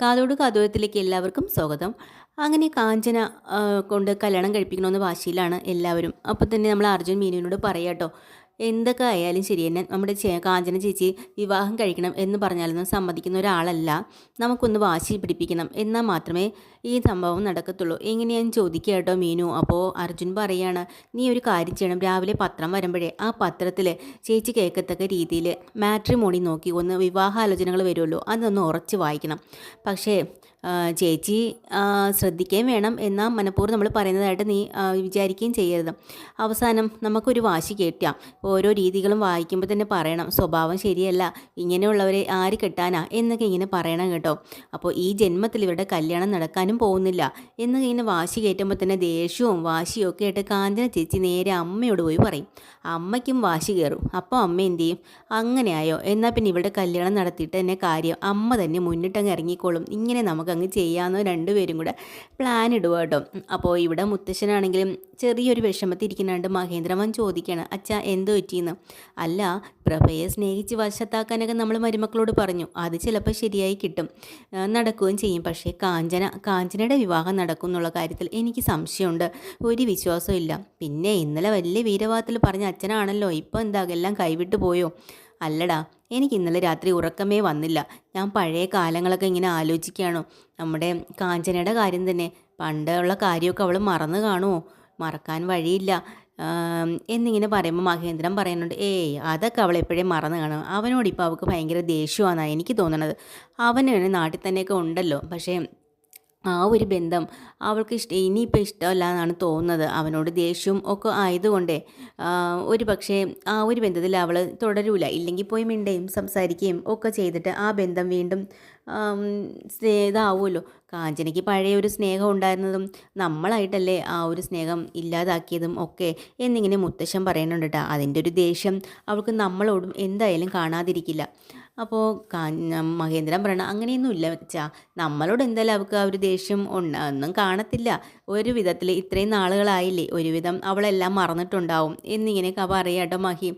കാതോട് കാതോരത്തിലേക്ക് എല്ലാവർക്കും സ്വാഗതം. അങ്ങനെ കാഞ്ചന കൊണ്ട് കല്യാണം കഴിപ്പിക്കണമെന്ന് വാശിയിലാണ് എല്ലാവരും. അപ്പോൾ തന്നെ നമ്മൾ അർജുൻ മീനുവിനോട് പറയാട്ടോ. എന്തൊക്കെ ആയാലും ശരി തന്നെ നമ്മുടെ കാഞ്ചന ചേച്ചി വിവാഹം കഴിക്കണം എന്ന് പറഞ്ഞാലൊന്നും സമ്മതിക്കുന്ന ഒരാളല്ല. നമുക്കൊന്ന് വാശി പിടിപ്പിക്കണം. എന്നാൽ മാത്രമേ ഈ സംഭവം നടക്കത്തുള്ളൂ. എങ്ങനെയാന്ന് ചോദിക്കുക കേട്ടോ മീനു. അപ്പോൾ അർജുൻ പറയാണ് നീ ഒരു കാര്യം ചെയ്യണം. രാവിലെ പത്രം വരുമ്പോഴേ ആ പത്രത്തിൽ ചേച്ചി കേൾക്കത്തക്ക രീതിയിൽ മാട്രിമോണി നോക്കി ഒന്ന് വിവാഹാലോചനകൾ വരുമല്ലോ അതൊന്ന് ഉറച്ച് വായിക്കണം. പക്ഷേ ചേച്ചി ശ്രദ്ധിക്കുകയും വേണം എന്നാൽ മനഃപൂർവം നമ്മൾ പറയുന്നതായിട്ട് നീ വിചാരിക്കുകയും ചെയ്യരുത്. അവസാനം നമുക്കൊരു വാശി കേട്ടാം. ഓരോ രീതികളും വായിക്കുമ്പോൾ തന്നെ പറയണം സ്വഭാവം ശരിയല്ല ഇങ്ങനെയുള്ളവരെ ആര് കെട്ടാനാ? എന്നൊക്കെ ഇങ്ങനെ പറയണം കേട്ടോ. അപ്പോൾ ഈ ജന്മത്തിൽ ഇവരുടെ കല്യാണം നടക്കാനും പോകുന്നില്ല. എന്നൊക്കെ ഇങ്ങനെ വാശി കയറ്റുമ്പോൾ തന്നെ ദേഷ്യവും വാശിയും ഒക്കെ ആയിട്ട് കാഞ്ചന ചേച്ചി നേരെ അമ്മയോട് പോയി പറയും. അമ്മയ്ക്കും വാശി കയറും. അപ്പോൾ അമ്മ എന്ത് ചെയ്യും? അങ്ങനെയായോ? എന്നാൽ പിന്നെ ഇവിടെ കല്യാണം നടത്തിയിട്ട് തന്നെ കാര്യം അമ്മ തന്നെ മുന്നിട്ടങ്ങ് ഇറങ്ങിക്കോളും. ഇങ്ങനെ നമുക്കങ്ങ് ചെയ്യാമെന്ന് രണ്ടുപേരും കൂടെ പ്ലാൻ ഇടുക കേട്ടോ അപ്പോൾ ഇവിടെ മുത്തശ്ശനാണെങ്കിലും ചെറിയൊരു വിഷമത്തിൽ ഇരിക്കുന്നുണ്ട് മഹേന്ദ്രമൻ ചോദിക്കുകയാണ് അച്ഛ എന്ത് പറ്റിയെന്ന്? അല്ല പ്രഭയെ സ്നേഹിച്ച് വശത്താക്കാനൊക്കെ നമ്മൾ മരുമക്കളോട് പറഞ്ഞു. അത് ചിലപ്പോൾ ശരിയായി കിട്ടും. നടക്കുകയും ചെയ്യും. പക്ഷേ കാഞ്ചന കാഞ്ചനയുടെ വിവാഹം നടക്കും എന്നുള്ള കാര്യത്തിൽ എനിക്ക് സംശയമുണ്ട്. ഒരു വിശ്വാസവും ഇല്ല. പിന്നെ ഇന്നലെ വലിയ വീരവാദത്തിൽ പറഞ്ഞ അച്ഛനാണല്ലോ. ഇപ്പോൾ എന്താ എല്ലാം കൈവിട്ടു പോയോ? അല്ലടാ എനിക്ക് ഇന്നലെ രാത്രി ഉറക്കമേ വന്നില്ല. ഞാൻ പഴയ കാലങ്ങളൊക്കെ ഇങ്ങനെ ആലോചിക്കുകയാണോ. നമ്മുടെ കാഞ്ചനയുടെ കാര്യം തന്നെ. പണ്ടുള്ള കാര്യമൊക്കെ അവൾ മറന്നു കാണുമോ മറക്കാൻ വഴിയില്ല. എന്നിങ്ങനെ പറയുമ്പോൾ മഹേന്ദ്രൻ പറയുന്നുണ്ട് ഏയ് അതൊക്കെ അവൾ എപ്പോഴേ മറന്നു കാണും. അവനോട് ഇപ്പോൾ അവൾക്ക് ഭയങ്കര ദേഷ്യമാണെന്നാണ് എനിക്ക് തോന്നണത്. അവനാണ് നാട്ടിൽ തന്നെയൊക്കെ ഉണ്ടല്ലോ. പക്ഷേ ആ ഒരു ബന്ധം അവൾക്ക് ഇഷ്ട ഇനിയിപ്പോൾ ഇഷ്ടമല്ല എന്നാണ് തോന്നുന്നത്. അവനോട് ദേഷ്യവും ഒക്കെ ആയതുകൊണ്ടേ ഒരു പക്ഷേ ആ ഒരു ബന്ധത്തിൽ അവൾ തുടരൂല. ഇല്ലെങ്കിൽ പോയി മിണ്ടുകയും സംസാരിക്കുകയും ഒക്കെ ചെയ്തിട്ട് ആ ബന്ധം വീണ്ടും ഇതാവുമല്ലോ. കാഞ്ചനയ്ക്ക് പഴയ ഒരു സ്നേഹം ഉണ്ടായിരുന്നതും നമ്മളായിട്ടല്ലേ ആ ഒരു സ്നേഹം ഇല്ലാതാക്കിയതും ഒക്കെ എന്നിങ്ങനെ മുത്തശ്ശൻ പറയുന്നുണ്ട് കേട്ടോ അതിന്റെ ഒരു ദേഷ്യം അവൾക്ക് നമ്മളോടും എന്തായാലും കാണാതിരിക്കില്ല. അപ്പോൾ മഹേന്ദ്രൻ പറയണ അങ്ങനെയൊന്നും ഇല്ല വെച്ചാ നമ്മളോട് എന്തായാലും അവൾക്ക് ആ ഒരു ദേഷ്യം ഒന്നും കാണത്തില്ല. ഒരു വിധത്തിൽ ഇത്രയും നാളുകളായില്ലേ ഒരുവിധം അവളെല്ലാം മറന്നിട്ടുണ്ടാവും എന്നിങ്ങനെയൊക്കെ പറയാട്ടോ മഹി.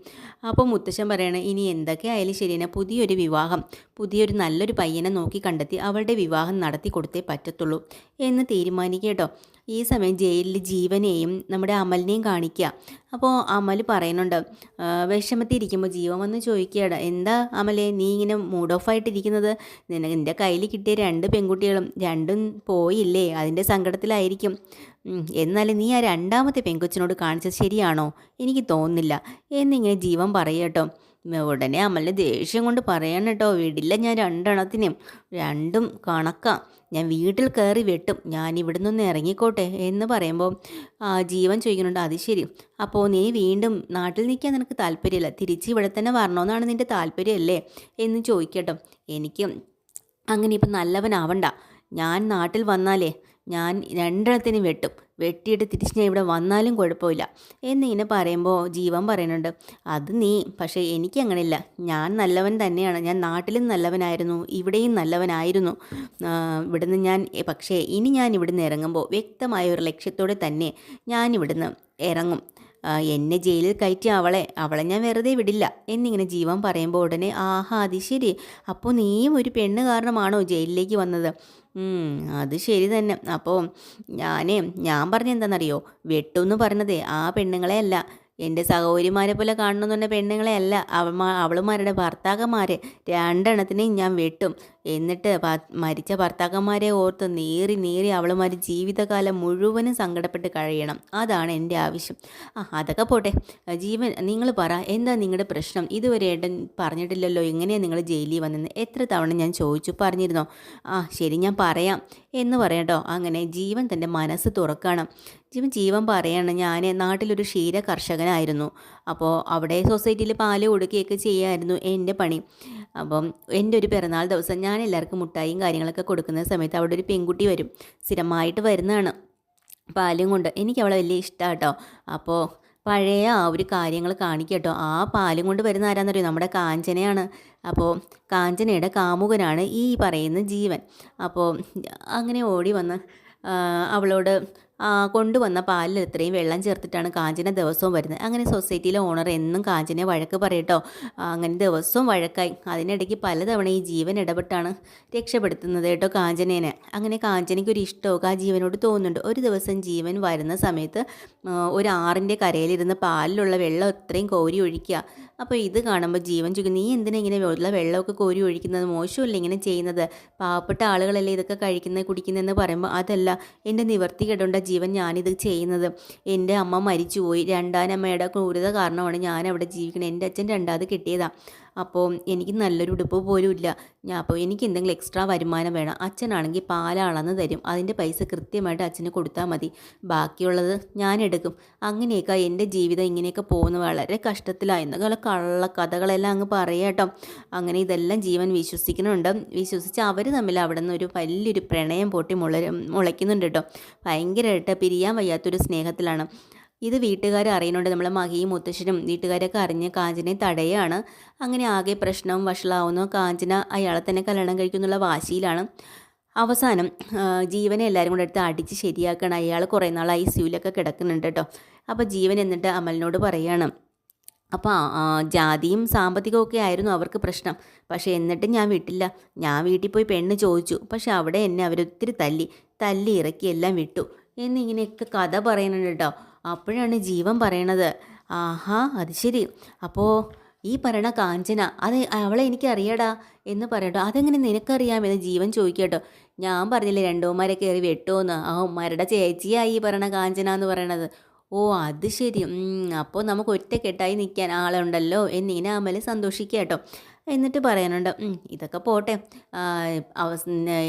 അപ്പോൾ മുത്തശ്ശൻ പറയണേ ഇനി എന്തൊക്കെ ആയാലും ശരിയെന്നെ പുതിയൊരു വിവാഹം പുതിയൊരു നല്ലൊരു പയ്യനെ നോക്കി കണ്ടെത്തി അവളുടെ വിവാഹം നടത്തി കൊടുത്തേ പറ്റത്തുള്ളൂ എന്ന് തീരുമാനിക്കേട്ടോ ഈ സമയം ജയിലിൽ ജീവനെയും നമ്മുടെ അമലിനെയും കാണിക്കുക. അപ്പോൾ അമൽ പറയുന്നുണ്ട് വിഷമത്തിരിക്കുമ്പോൾ ജീവൻ വന്ന് ചോദിക്കുകയാണ് എന്താ അമലെ നീ ഇങ്ങനെ മൂഡ് ഓഫ് ആയിട്ടിരിക്കുന്നത്. നിന്റെ കയ്യിൽ കിട്ടിയ രണ്ട് പെൺകുട്ടികളും രണ്ടും പോയില്ലേ? അതിന്റെ സങ്കടത്തിലായിരിക്കും. എന്നാലും നീ ആ രണ്ടാമത്തെ പെൺകൊച്ചിനോട് കാണിച്ചത് ശരിയാണോ? എനിക്ക് തോന്നുന്നില്ല. എന്നിങ്ങനെ ജീവൻ പറയട്ടോ. ഉടനെ അമലിന് ദേഷ്യം കൊണ്ട് പറയാൻ കേട്ടോ വിടില്ല ഞാൻ രണ്ടെണ്ണത്തിനും രണ്ടും കണക്കാം. ഞാൻ വീട്ടിൽ കയറി വെട്ടും. ഞാൻ ഇവിടെ നിന്ന് ഇറങ്ങിക്കോട്ടെ എന്ന് പറയുമ്പോൾ ആ, ജീവൻ ചോദിക്കുന്നുണ്ട് അത് ശരി. അപ്പോൾ നീ വീണ്ടും നാട്ടിൽ നിൽക്കാൻ നിനക്ക് താല്പര്യമില്ല. തിരിച്ച് ഇവിടെ തന്നെ വരണമെന്നാണ് നിന്റെ താല്പര്യമല്ലേ? എന്ന് ചോദിക്കട്ടോ. എനിക്ക് അങ്ങനെ ഇപ്പം നല്ലവനാവണ്ട. ഞാൻ നാട്ടിൽ വന്നാലേ ഞാൻ രണ്ടെണ്ണത്തിന് വെട്ടും. വെട്ടിയിട്ട് തിരിച്ച് ഞാൻ ഇവിടെ വന്നാലും കുഴപ്പമില്ല. എന്നിങ്ങനെ പറയുമ്പോൾ ജീവൻ പറയുന്നുണ്ട്. അത് നീ പക്ഷേ എനിക്ക് അങ്ങനെയില്ല. ഞാൻ നല്ലവൻ തന്നെയാണ്. ഞാൻ നാട്ടിലും നല്ലവനായിരുന്നു. ഇവിടെയും നല്ലവനായിരുന്നു. ഇവിടുന്ന് ഞാൻ പക്ഷേ ഇനി ഞാൻ ഇവിടുന്ന് ഇറങ്ങുമ്പോൾ വ്യക്തമായ ഒരു ലക്ഷ്യത്തോടെ തന്നെ ഞാൻ ഇവിടുന്ന് ഇറങ്ങും. എന്നെ ജയിലിൽ കയറ്റി അവളെ അവളെ ഞാൻ വെറുതെ വിടില്ല എന്നിങ്ങനെ ജീവൻ പറയുമ്പോൾ ഉടനെ ആഹാ അത് ശരി. അപ്പോൾ നീയും ഒരു പെണ്ണ് കാരണമാണോ ജയിലിലേക്ക് വന്നത്? അത് ശരി തന്നെ. അപ്പോൾ ഞാനേ ഞാൻ പറഞ്ഞ എന്താണെന്നറിയോ വെട്ടു എന്ന് പറഞ്ഞതേ ആ പെണ്ണുങ്ങളെ അല്ല. എന്റെ സഹോദരിമാരെ പോലെ കാണണമെന്ന് പറഞ്ഞ പെണ്ണുങ്ങളെ അല്ല. അവ അവളുമാരുടെ ഭർത്താക്കന്മാരെ രണ്ടെണ്ണത്തിനെയും ഞാൻ വെട്ടും. എന്നിട്ട് മരിച്ച ഭർത്താക്കന്മാരെ ഓർത്ത് നേറി നേറി അവളുമാർ ജീവിതകാലം മുഴുവനും സങ്കടപ്പെട്ട് കഴിയണം. അതാണ് എന്റെ ആവശ്യം. ആ അതൊക്കെ പോട്ടെ. ജീവൻ നിങ്ങൾ പറ എന്താ നിങ്ങളുടെ പ്രശ്നം? ഇതുവരെ ഏട്ടൻ പറഞ്ഞിട്ടില്ലല്ലോ എങ്ങനെയാണ് നിങ്ങൾ ജയിലിൽ വന്നെന്ന്? എത്ര തവണ ഞാൻ ചോദിച്ചു പറഞ്ഞിരുന്നോ? ആ ശരി ഞാൻ പറയാം എന്ന് പറയട്ടോ അങ്ങനെ ജീവൻ തന്റെ മനസ്സ് തുറക്കണം. ജീവൻ ജീവൻ പറയാണ് ഞാൻ നാട്ടിലൊരു ക്ഷീര കർഷകനായിരുന്നു അപ്പോൾ അവിടെ സൊസൈറ്റിയിൽ പാൽ കൊടുക്കുകയൊക്കെ ചെയ്യായിരുന്നു എന്റെ പണി. അപ്പം എന്റെ ഒരു പിറന്നാൾ ദിവസം ഞാൻ എല്ലാവർക്കും മുട്ടായും കാര്യങ്ങളൊക്കെ കൊടുക്കുന്ന സമയത്ത് അവിടെ ഒരു പെൺകുട്ടി വരും. സ്ഥിരമായിട്ട് വരുന്നതാണ്. പാലും കൊണ്ട്. എനിക്ക് അവളെ വലിയ ഇഷ്ടമാണ് കേട്ടോ അപ്പോൾ പഴയ ആ ഒരു കാര്യങ്ങൾ കാണിക്കട്ടോ. ആ പാലും കൊണ്ട് വരുന്ന ആരാന്നറിയോ? നമ്മുടെ കാഞ്ചനയാണ്. അപ്പോൾ കാഞ്ചനയുടെ കാമുകനാണ് ഈ പറയുന്ന ജീവൻ. അപ്പോൾ അങ്ങനെ ഓടി വന്ന് അവളോട് കൊണ്ടുവന്ന പാലിൽ ഇത്രയും വെള്ളം ചേർത്തിട്ടാണ് കാഞ്ചന ദിവസവും വരുന്നത്. അങ്ങനെ സൊസൈറ്റിയിലെ ഓണർ എന്നും കാഞ്ചനെ വഴക്ക് പറയട്ടോ അങ്ങനെ ദിവസവും വഴക്കായി. അതിനിടയ്ക്ക് പലതവണ ഈ ജീവൻ ഇടപെട്ടാണ് രക്ഷപ്പെടുത്തുന്നത് കേട്ടോ കാഞ്ചനേനെ. അങ്ങനെ കാഞ്ചനയ്ക്ക് ഒരു ഇഷ്ടമൊക്കെ ആ ജീവനോട് തോന്നുന്നുണ്ട്. ഒരു ദിവസം ജീവൻ വരുന്ന സമയത്ത് ഒരു ആറിന്റെ കരയിലിരുന്ന് പാലിലുള്ള വെള്ളം ഇത്രയും കോരി ഒഴിക്കുക. അപ്പോൾ ഇത് കാണുമ്പോൾ ജീവൻ ചോദിക്കും നീ എന്തിനാ ഇങ്ങനെ ഉള്ള വെള്ളമൊക്കെ കോരി ഒഴിക്കുന്നത്? മോശമല്ല ഇങ്ങനെ ചെയ്യുന്നത്? പാവപ്പെട്ട ആളുകളല്ലേ ഇതൊക്കെ കഴിക്കുന്നത് കുടിക്കുന്നതെന്ന് പറയുമ്പോൾ അതല്ല. എന്റെ നിവർത്തി കേട്ടോണ്ട ജീവൻ ഞാനിത് ചെയ്യുന്നത്. എന്റെ അമ്മ മരിച്ചുപോയി. രണ്ടാനമ്മയുടെ ക്രൂരത കാരണമാണ് ഞാൻ അവിടെ ജീവിക്കുന്നത്. എന്റെ അച്ഛൻ രണ്ടാമത് കിട്ടിയതാണ് അപ്പോൾ എനിക്ക് നല്ലൊരു ഉടുപ്പ് പോലും ഇല്ല. ഞാൻ അപ്പോൾ എനിക്ക് എന്തെങ്കിലും എക്സ്ട്രാ വരുമാനം വേണം. അച്ഛനാണെങ്കിൽ പാലാളന്ന് തരും. അതിന്റെ പൈസ കൃത്യമായിട്ട് അച്ഛന് കൊടുത്താൽ മതി. ബാക്കിയുള്ളത് ഞാൻ എടുക്കും. അങ്ങനെയൊക്കെ എന്റെ ജീവിതം ഇങ്ങനെയൊക്കെ പോകുന്ന വളരെ കഷ്ടത്തിലായി എന്നൊക്കെ കള്ള കഥകളെല്ലാം അങ്ങ് പറയാട്ടോ അങ്ങനെ ഇതെല്ലാം ജീവൻ വിശ്വസിക്കുന്നുണ്ട്. വിശ്വസിച്ച് അവർ തമ്മിൽ അവിടെ നിന്ന് ഒരു വലിയൊരു പ്രണയം പൊട്ടി മുള മുളയ്ക്കുന്നുണ്ട് കേട്ടോ ഭയങ്കരമായിട്ട് പിരിയാൻ വയ്യാത്തൊരു സ്നേഹത്തിലാണ്. ഇത് വീട്ടുകാർ അറിയുന്നുണ്ട്. നമ്മളെ മഹിയും മുത്തശ്ശനും വീട്ടുകാരൊക്കെ അറിഞ്ഞ് കാഞ്ചനെ തടയാണ്. അങ്ങനെ ആകെ പ്രശ്നവും വഷളാവുന്നു. കാഞ്ചന അയാളെ തന്നെ കല്യാണം കഴിക്കുന്നുള്ള വാശിയിലാണ്. അവസാനം ജീവനെ എല്ലാവരും കൂടെ എടുത്ത് അടിച്ച് ശരിയാക്കണം. അയാൾ കുറേ നാൾ ഐ സിയുലൊക്കെ കിടക്കുന്നുണ്ട് കേട്ടോ. അപ്പോൾ ജീവൻ എന്നിട്ട് അമലിനോട് പറയാണ്. അപ്പോൾ ജാതിയും സാമ്പത്തികവും ഒക്കെ ആയിരുന്നു അവർക്ക് പ്രശ്നം. പക്ഷേ എന്നിട്ടും ഞാൻ വിട്ടില്ല. ഞാൻ വീട്ടിൽ പോയി പെണ്ണ് ചോദിച്ചു. പക്ഷെ അവിടെ എന്നെ അവരൊത്തിരി തല്ലി തല്ലി ഇറക്കി എല്ലാം വിട്ടു. എന്നിങ്ങനെയൊക്കെ കഥ പറയുന്നുണ്ട് കേട്ടോ. അപ്പോഴാണ് ജീവൻ പറയണത്. ആഹാ അത് ശരി. അപ്പോൾ ഈ പറയണ കാഞ്ചന അത് അവളെ എനിക്കറിയടാ എന്ന് പറയട്ടോ. അതെങ്ങനെ നിനക്കറിയാമെന്ന് ജീവൻ ചോദിക്കട്ടോ. ഞാൻ പറഞ്ഞില്ലേ രണ്ടോമാരെ കയറി വെട്ടോന്ന് ആ ഉമ്മാരുടെ ചേച്ചിയായി ഈ പറയണ കാഞ്ചന എന്ന് പറയണത്. ഓ അത് ശരി. അപ്പോൾ നമുക്ക് ഒറ്റക്കെട്ടായി നിൽക്കാൻ ആളുണ്ടല്ലോ എന്നിങ്ങനെ അമൽ സന്തോഷിക്കുക കേട്ടോ എന്നിട്ട് പറയാനുണ്ട് ഇതൊക്കെ പോട്ടെ.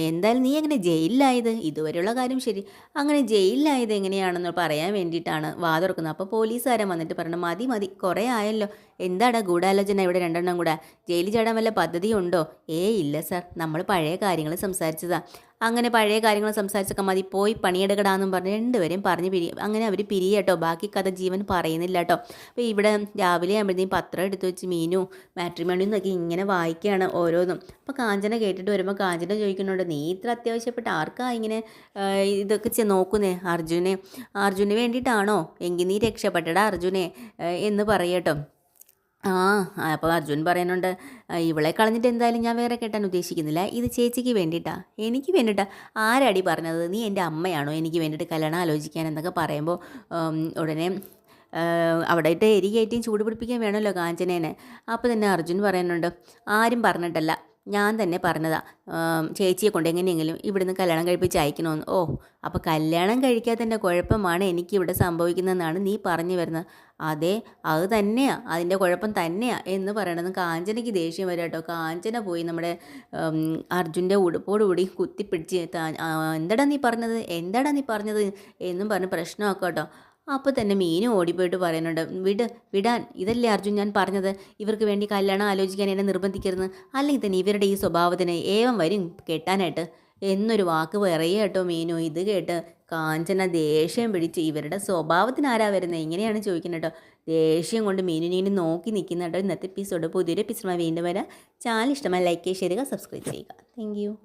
എന്തായാലും നീ എങ്ങനെ ജയിലിലായത്? ഇതുവരെയുള്ള കാര്യം ശരി. അങ്ങനെ ജയിലിലായത് എങ്ങനെയാണെന്ന് പറയാൻ വേണ്ടിയിട്ടാണ് വാതുറക്കുന്നത് അപ്പോൾ പോലീസുകാരൻ വന്നിട്ട് പറഞ്ഞു മതി മതി കുറേ ആയല്ലോ. എന്താടാ ഗൂഢാലോചന ഇവിടെ രണ്ടെണ്ണം കൂടെ? ജയിലിൽ ചാടാൻ വല്ല പദ്ധതിയുണ്ടോ ഏ ഇല്ല സാർ. നമ്മൾ പഴയ കാര്യങ്ങൾ സംസാരിച്ചതാ. അങ്ങനെ പഴയ കാര്യങ്ങൾ സംസാരിച്ചൊക്കെ മതി. പോയി പണിയെടുക്കടാന്നും പറഞ്ഞ് രണ്ടുപേരെയും പറഞ്ഞ് പിരി അങ്ങനെ അവർ പിരിയട്ടോ. ബാക്കി കഥ ജീവൻ പറയുന്നില്ല കേട്ടോ അപ്പോൾ ഇവിടെ രാവിലെ ആകുമ്പോഴത്തേക്കും പത്രം എടുത്ത് വെച്ച് മീനു മാട്രിമണി എന്നൊക്കെ ഇങ്ങനെ വായിക്കുകയാണ് ഓരോന്നും. അപ്പോൾ കാഞ്ചന കേട്ടിട്ട് വരുമ്പോൾ കാഞ്ചന ചോദിക്കുന്നുണ്ട് നീ ഇത്ര അത്യാവശ്യപ്പെട്ട ആർക്കാ ഇങ്ങനെ ഇതൊക്കെ നോക്കുന്നേ അർജുനെ? അർജുന് വേണ്ടിയിട്ടാണോ? എങ്കിൽ നീ രക്ഷപ്പെട്ടടാ അർജുനെ എന്ന് പറയട്ടോ ആ അപ്പോൾ അർജുൻ പറയുന്നുണ്ട് ഇവളെ കളഞ്ഞിട്ട് എന്തായാലും ഞാൻ വേറെ കെട്ടാൻ ഉദ്ദേശിക്കുന്നില്ല. ഇത് ചേച്ചിക്ക് വേണ്ടിയിട്ടാ. എനിക്ക് വേണ്ടിയിട്ടാ. ആരടി പറഞ്ഞത്? നീ എന്റെ അമ്മയാണോ എനിക്ക് വേണ്ടിയിട്ട് കല്യാണം ആലോചിക്കാൻ? എന്നൊക്കെ പറയുമ്പോൾ ഉടനെ അവിടെ ഇട്ട് എരി കയറ്റിയും ചൂട് പിടിപ്പിക്കാൻ വേണമല്ലോ കാഞ്ചനേനെ. അപ്പോൾ തന്നെ അർജുൻ പറയുന്നുണ്ട് ആരും പറഞ്ഞിട്ടല്ല ഞാൻ തന്നെ പറഞ്ഞതാ. ചേച്ചിയെ കൊണ്ട് എങ്ങനെയെങ്കിലും ഇവിടുന്ന് കല്യാണം കഴിപ്പിച്ച് അയക്കണമെന്ന് ഓ അപ്പോൾ കല്യാണം കഴിക്കാത്തതിന്റെ കുഴപ്പമാണ് എനിക്കിവിടെ സംഭവിക്കുന്നതെന്നാണ് നീ പറഞ്ഞു വരുന്നത്. അതെ അത് തന്നെയാ അതിന്റെ കുഴപ്പം തന്നെയാ എന്ന് പറയണത് കാഞ്ചനയ്ക്ക് ദേഷ്യം വരും കേട്ടോ. കാഞ്ചന പോയി നമ്മുടെ അർജുന്റെ ഉടുപ്പോടുകൂടി കുത്തിപ്പിടിച്ച് എന്താടാ നീ പറഞ്ഞത്? എന്താടാ നീ പറഞ്ഞത്? എന്നും പറഞ്ഞ് പ്രശ്നമാക്കാം കേട്ടോ. അപ്പോൾ തന്നെ മീനും ഓടിപ്പോയിട്ട് പറയുന്നുണ്ട് വിട് വിടാൻ. ഇതല്ലേ അർജുൻ ഞാൻ പറഞ്ഞത്. ഇവർക്ക് വേണ്ടി കല്യാണം ആലോചിക്കാൻ എന്നെ നിർബന്ധിക്കരുത്. അല്ലെങ്കിൽ തന്നെ ഇവരുടെ ഈ സ്വഭാവത്തിന് ഏവം വരും കെട്ടാനായിട്ട്. എന്നൊരു വാക്ക് പറയുക കേട്ടോ മീനു. ഇത് കേട്ട് കാഞ്ചന ദേഷ്യം പിടിച്ച് ഇവരുടെ സ്വഭാവത്തിന് ആരാ വരുന്നത്? ഇങ്ങനെയാണ് ചോദിക്കുന്നത് കേട്ടോ. ദേഷ്യം കൊണ്ട് മീനുനെ നോക്കി നിൽക്കുന്ന കേട്ടോ ഇന്നത്തെ എപ്പിസോഡ് പുതിയൊരു എപ്പിസോഡ് വീണ്ടും വരാം. ചാനൽ ഇഷ്ടമായി ലൈക്ക് ചെയ്യുക സബ്സ്ക്രൈബ് ചെയ്യുക. താങ്ക്